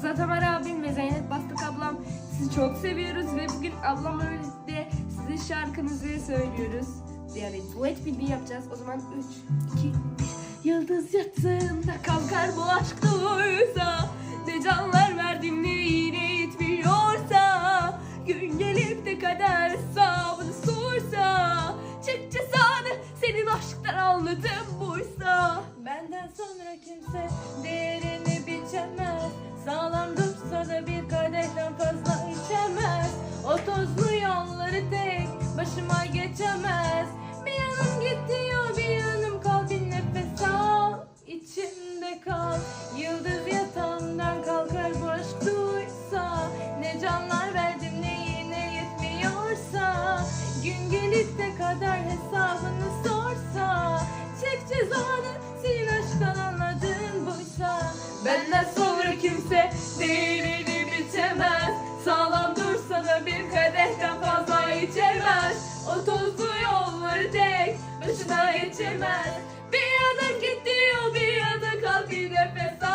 Rıza Tamer abim ve Zeynep Bastık ablam sizi çok seviyoruz ve bugün ablamla birlikte sizin şarkınızı söylüyoruz. Yani duet bildiği yapacağız. O zaman 3, 2, 1. Yıldız yattığında kalkar bu aşk duysa Ne canlar verdim ne yine yetmiyorsa Gün gelip de kader hesabını sorsa Çık cezalı senin aşktan anladım buysa Benden sonra kimse dursa da bir kadehten fazla içemez. O tozlu yolları tek başıma geçemez. Bir yanım git diyor bir yanım kal. Bir nefes al içimde kal. Yıldız yatağımdan kalkar bu aşk duysa. Ne canlar verdim ne yine yetmiyorsa. Gün gelip de kader da içemez Bir yana gidiyor bir yana kalk bir nefes al.